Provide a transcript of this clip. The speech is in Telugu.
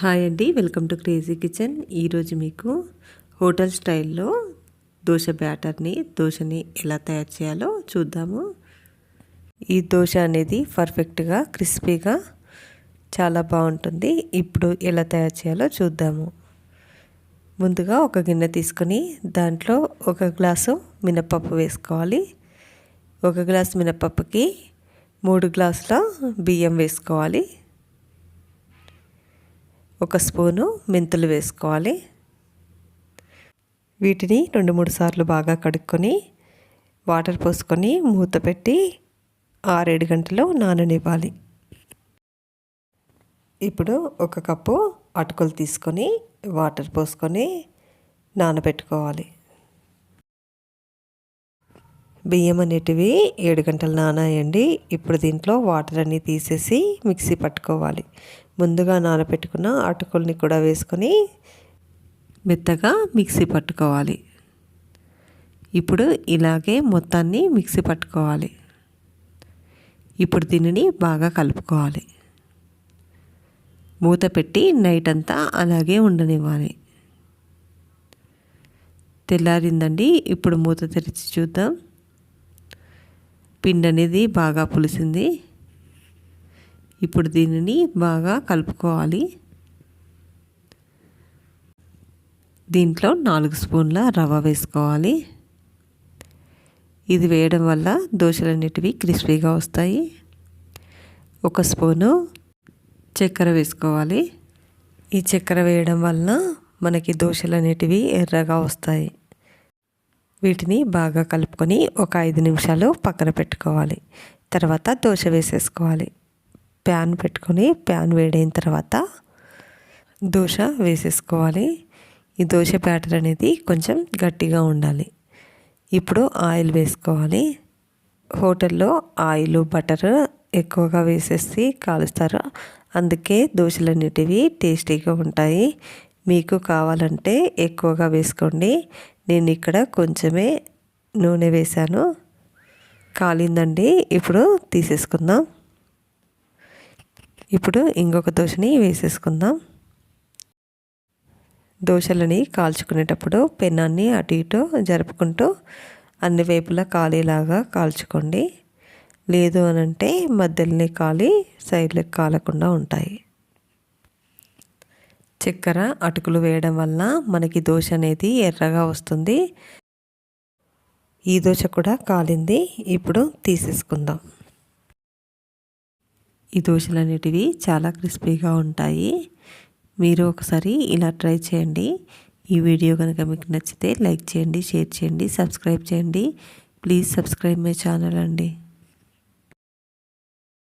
హాయ్ అండి వెల్కమ్ టు క్రేజీ కిచెన్. ఈరోజు మీకు హోటల్ స్టైల్లో దోశ బ్యాటర్ని దోశని ఎలా తయారు చేయాలో చూద్దాము. ఈ దోశ అనేది పర్ఫెక్ట్గా క్రిస్పీగా చాలా బాగుంటుంది. ఇప్పుడు ఎలా తయారు చేయాలో చూద్దాము. ముందుగా ఒక గిన్నె తీసుకొని దాంట్లో ఒక గ్లాసు మినపప్పు వేసుకోవాలి. ఒక గ్లాసు మినపప్పుకి మూడు గ్లాసుల బియ్యం వేసుకోవాలి. ఒక స్పూను మెంతులు వేసుకోవాలి. వీటిని రెండు మూడు సార్లు బాగా కడుక్కొని వాటర్ పోసుకొని మూత పెట్టి ఆరేడు గంటలు నాననివ్వాలి. ఇప్పుడు ఒక కప్పు అటుకులు తీసుకొని వాటర్ పోసుకొని నానబెట్టుకోవాలి. బియ్యం అనేటివి ఏడు గంటలు నానాయండి. ఇప్పుడు దీంట్లో వాటర్ అన్నీ తీసేసి మిక్సీ పట్టుకోవాలి. ముందుగా నానబెట్టుకున్న అటుకుల్ని కూడా వేసుకొని మెత్తగా మిక్సీ పట్టుకోవాలి. ఇప్పుడు ఇలాగే మొత్తాన్ని మిక్సీ పట్టుకోవాలి. ఇప్పుడు దీనిని బాగా కలుపుకోవాలి. మూత పెట్టి నైట్ అంతా అలాగే ఉండనివ్వాలి. తెల్లారిందండి ఇప్పుడు మూత తెరిచి చూద్దాం. పిండి అనేది బాగా పులిసింది. ఇప్పుడు దీనిని బాగా కలుపుకోవాలి. దీంట్లో నాలుగు స్పూన్ల రవ్వ వేసుకోవాలి. ఇది వేయడం వల్ల దోశలు అనేటివి క్రిస్పీగా వస్తాయి. ఒక స్పూను చక్కెర వేసుకోవాలి. ఈ చక్కెర వేయడం వలన మనకి దోశలు అనేటివి ఎర్రగా వస్తాయి. వీటిని బాగా కలుపుకొని ఒక ఐదు నిమిషాలు పక్కన పెట్టుకోవాలి. తర్వాత దోశ వేసేసుకోవాలి. ప్యాన్ పెట్టుకొని ప్యాన్ వేడైన తర్వాత దోశ వేసేసుకోవాలి. ఈ దోశ బ్యాటర్ అనేది కొంచెం గట్టిగా ఉండాలి. ఇప్పుడు ఆయిల్ వేసుకోవాలి. హోటల్లో ఆయిల్ బటర్ ఎక్కువగా వేసేసి కాలుస్తారు. అందుకే దోశలు అనేటివి టేస్టీగా ఉంటాయి. మీకు కావాలంటే ఎక్కువగా వేసుకోండి. నేను ఇక్కడ కొంచెమే నూనె వేశాను. కాలిందండి. ఇప్పుడు తీసేసుకుందాం. ఇప్పుడు ఇంకొక దోశని వేసేసుకుందాం. దోశలని కాల్చుకునేటప్పుడు పెనాన్ని అటు ఇటు జరుపుకుంటూ అన్ని వైపులా కాలేలాగా కాల్చుకోండి. లేదు అని అంటే మధ్యలోనే కాలి సైడ్లకు కాలకుండా ఉంటాయి. చక్కెర అటుకులు వేయడం వల్ల మనకి దోశ అనేది ఎర్రగా వస్తుంది. ఈ దోశ కూడా కాలింది. ఇప్పుడు తీసేసుకుందాం. ఈ దోశలు అనేటివి చాలా క్రిస్పీగా ఉంటాయి. మీరు ఒకసారి ఇలా ట్రై చేయండి. ఈ వీడియో కనుక మీకు నచ్చితే లైక్ చేయండి షేర్ చేయండి సబ్స్క్రైబ్ చేయండి. ప్లీజ్ సబ్స్క్రైబ్ మై ఛానల్ అండి.